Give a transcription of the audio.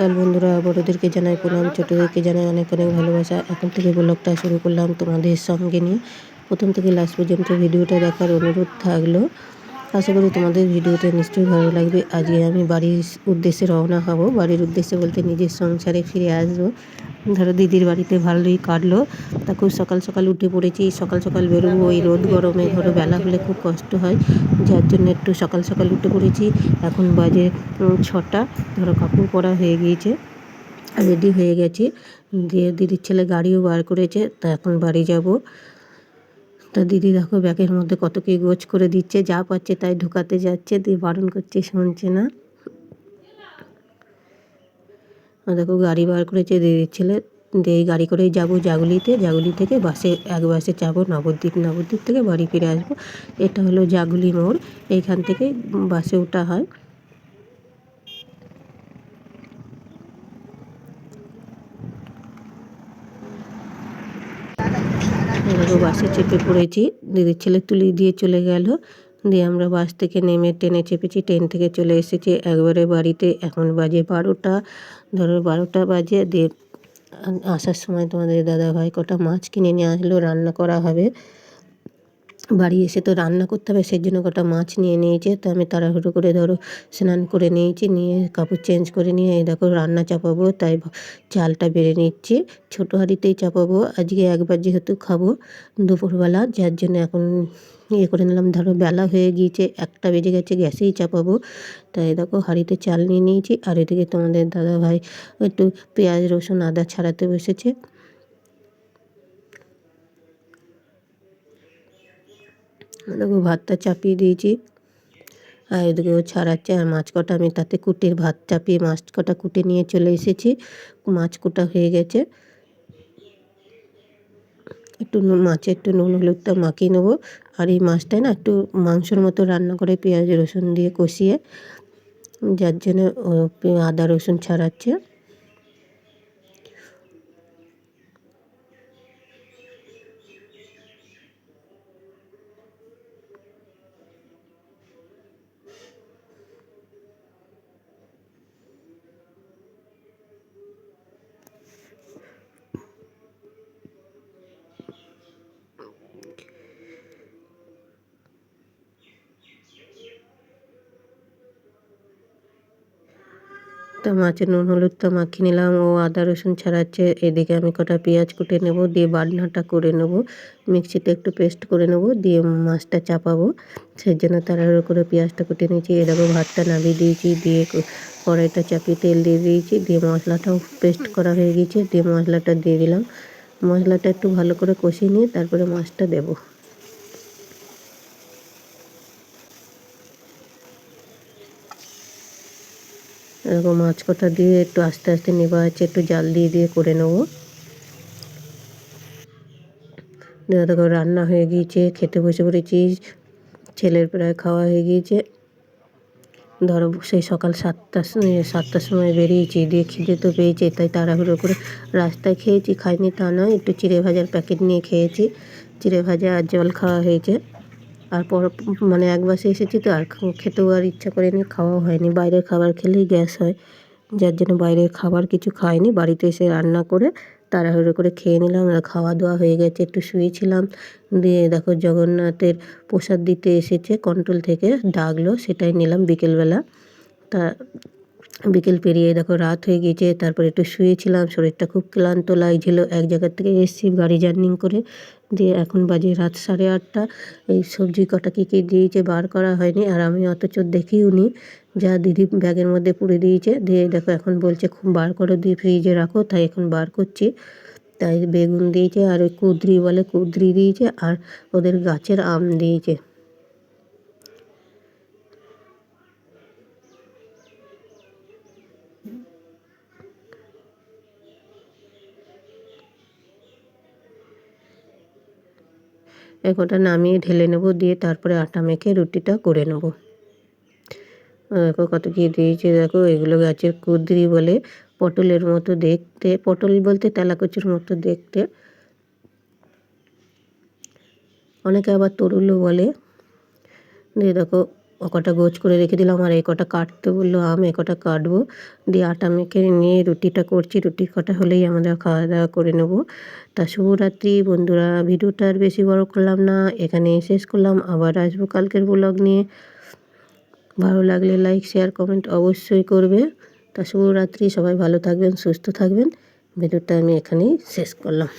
সকাল বন্ধুরা, বড়োদেরকে জানাই প্রণাম, ছোটোদেরকে জানাই অনেক অনেক ভালোবাসা। এখন থেকে ব্লগটা শুরু করলাম তোমাদের সঙ্গে নিয়ে। প্রথম থেকে লাস্ট পর্যন্ত ভিডিওটা দেখার অনুরোধ থাকল। আশা করি তোমাদের ভিডিওতে নিশ্চয়ই ভালো লাগবে। আজকে আমি বাড়ির উদ্দেশ্যে রওনা হব। বাড়ির উদ্দেশ্যে বলতে নিজের সংসারে ফিরে আসব। ধরো দিদির বাড়িতে ভালোই কাটলো। তা খুব সকাল সকাল উঠে পড়েছি, সকাল সকাল বেরোবো। ওই রোদ গরমে ধরো বেলা হলে খুব কষ্ট হয়, যার জন্য একটু সকাল সকাল উঠে পড়েছি। এখন বাজে ছটা। ধরো কাপড় পরা হয়ে গিয়েছে রেডি হয়ে গেছি। দিয়ে দিদির ছেলে গাড়িও বার করেছে। তা এখন বাড়ি যাব। তা দিদি দেখো ব্যাগের মধ্যে কত কি গোছ করে দিচ্ছে, যা পাচ্ছে তাই ঢুকাতে যাচ্ছে, দিয়ে বারণ করছে, শুনছে না? দেখো গাড়ি বার করেছে দিদির ছেলে, দিয়ে এই গাড়ি করেই যাব জাগুলিতে, জাগুলি থেকে বাসে, এক বাসে যাব নবদ্বীপ নবদ্বীপ থেকে বাড়ি ফিরে আসব। এটা হলো জাগুলি মোড়, এইখান থেকে বাসে ওঠা হয়। দেখো বাসে চেপে পড়েছি। দিদির ছেলে তুলি দিয়ে চলে গেল। দিয়ে আমরা বাস থেকে নেমে ট্রেনে চেপেছি, ট্রেন থেকে চলে এসেছি একবারে বাড়িতে। এখন বাজে বারোটা, ধরো বারোটা বাজে। দিয়ে আসার সময় তোমাদের দাদা ভাই কটা মাছ কিনে নিয়ে আসলো, রান্না করা হবে। বাড়ি এসে তো রান্না করতে হবে, সেই জন্য কটা মাছ নিয়ে নিয়েছে। তো আমি তাড়াহুড়ো করে ধরো স্নান করে নিয়েছি, নিয়ে কাপড় চেঞ্জ করে নিয়ে দেখো রান্না চাপাবো, তাই চালটা বেড়ে নিচ্ছি। ছোটো হাঁড়িতেই চাপাবো, আজকে একবার যেহেতু খাব দুপুরবেলা, যার জন্য এখন ইয়ে করে নিলাম, ধরো বেলা হয়ে গিয়েছে, একটা বেজে গেছে, গ্যাসেই চাপাবো। তাই দেখো হাঁড়িতে চাল নিয়ে নিয়েছি, আর এদিকে তোমাদের দাদা ভাই একটু পেঁয়াজ, রসুন, আদা ছাড়াতে বসেছে। দেখো ভাতটা চাপিয়ে দিয়েছি। আর এদিকে ও ছাড়াচ্ছে আর মাছ কটা। আমি তাতে কুটির ভাত চাপিয়ে মাছ কটা কুটে নিয়ে চলে এসেছি। মাছ কুটা হয়ে গেছে। একটু নুন, মাছে একটু নুন, হলুদটা মাখিয়ে নেব। আর এই মাছটায় না একটু মাংসর মতো রান্না করে পেঁয়াজ রসুন দিয়ে কষিয়ে, যার জন্য আদা রসুন ছাড়াচ্ছে। তা মাছের নুন, হলুদ হলুদটা মাখিয়ে নিলাম। ও আদা, রসুন ছাড়াচ্ছে। এদিকে আমি কটা পেঁয়াজ কুটে নেব, দিয়ে বাটনাটা করে নেব। মিক্সিতে একটু পেস্ট করে নেব, দিয়ে মাছটা চাপাবো। সেই জন্য তাড়াহুড়ো করে পেঁয়াজটা কুটে নিয়েছি। এরকম ভাতটা নামিয়ে দিয়েছি, দিয়ে কড়াইটা চাপিয়ে তেল দিয়ে দিয়েছি, দিয়ে মশলাটাও পেস্ট করা হয়ে গিয়েছে দিয়ে মশলাটা দিয়ে দিলাম। মশলাটা একটু ভালো করে কষিয়ে নিয়ে তারপরে মাছটা দেবো। এরকম মাছ কটা দিয়ে একটু আস্তে আস্তে নেবা আছে একটু জাল দিয়ে দিয়ে করে নেব। দেখো, রান্না হয়ে গিয়েছে, খেতে বসে পড়েছি, ছেলের প্রায় খাওয়া হয়ে গিয়েছে। ধরো, সেই সকাল সাতটার সময় সাতটার সময় বেরিয়েছি, দিয়ে খিদে তো পেয়েছে, তাই তাড়াহুড়ো করে রাস্তায় খেয়েছি, খাইনি তা নয়, একটু চিড়ে ভাজার প্যাকেট নিয়ে খেয়েছি। চিড়ে ভাজা আর জল খাওয়া হয়েছে। আর পর মানে এক বাসে এসেছি তো আর খেতেও আর ইচ্ছা করেনি, খাওয়াও হয়নি। বাইরের খাবার খেলেই গ্যাস হয়। যার জন্য বাইরের খাবার কিছু খাইনি বাড়িতে এসে রান্না করে তাড়াহুড়ো করে খেয়ে নিলাম। আর খাওয়া দাওয়া হয়ে গেছে। একটু শুয়েছিলাম। দিয়ে দেখো জগন্নাথের প্রসাদ দিতে এসেছে। কন্ট্রোল থেকে ডাকলো। সেটাই নিলাম বিকেলবেলা। তা বিকেল পেরিয়ে দেখো রাত হয়ে গিয়েছে, তারপর একটু শুয়েছিলাম, শরীরটা খুব ক্লান্ত লাগছিল। এক জায়গা থেকে এসেছি গাড়ি জার্নিং করে দিয়ে এখন বাজে রাত সাড়ে আটটা। এই সবজি কটা কী কী দিয়েছে বার করা হয়নি, আর আমি অথচ দেখিও নি যা দিদি ব্যাগের মধ্যে পুড়ে দিয়েছে, দিয়ে দেখো এখন বলছে খুব বার করো, দিয়ে ফ্রিজে রাখো, তাই এখন বার করছি। তাই বেগুন দিয়েছে আর ওই কুদরি বলে কুদরি দিয়েছে, আর ওদের গাছের আম দিয়েছে। এগোটা নামিয়ে ঢেলে নেব, দিয়ে তারপরে আটা মেখে রুটিটা করে নেব। দেখো কত কী দিয়েছে, দেখো এগুলো গাছের কুদরি বলে পটলের মতো দেখতে, পটল বলতে তেলাকুচির মতো দেখতে। অনেকে আবার তরুলও বলে। দিয়ে দেখো কটা গোছ করে রেখে দিলাম আর এই কটা কাটতে বলল আম এ কটা কাটবো। দিয়ে আটা মেখে নিয়ে রুটিটা করছি। রুটি কটা হলেই আমরা খাওয়া দাওয়া করে নেব। তা শুভরাত্রি বন্ধুরা, ভিডিওটা আর বেশি বড় করলাম না এখানে শেষ করলাম। আবার আসব কালকের ব্লগ নিয়ে। ভালো লাগলে লাইক শেয়ার কমেন্ট অবশ্যই করবে। তা শুভরাত্রি, সবাই ভালো থাকবেন, সুস্থ থাকবেন। ভিডিওটা আমি এখানেই শেষ করলাম।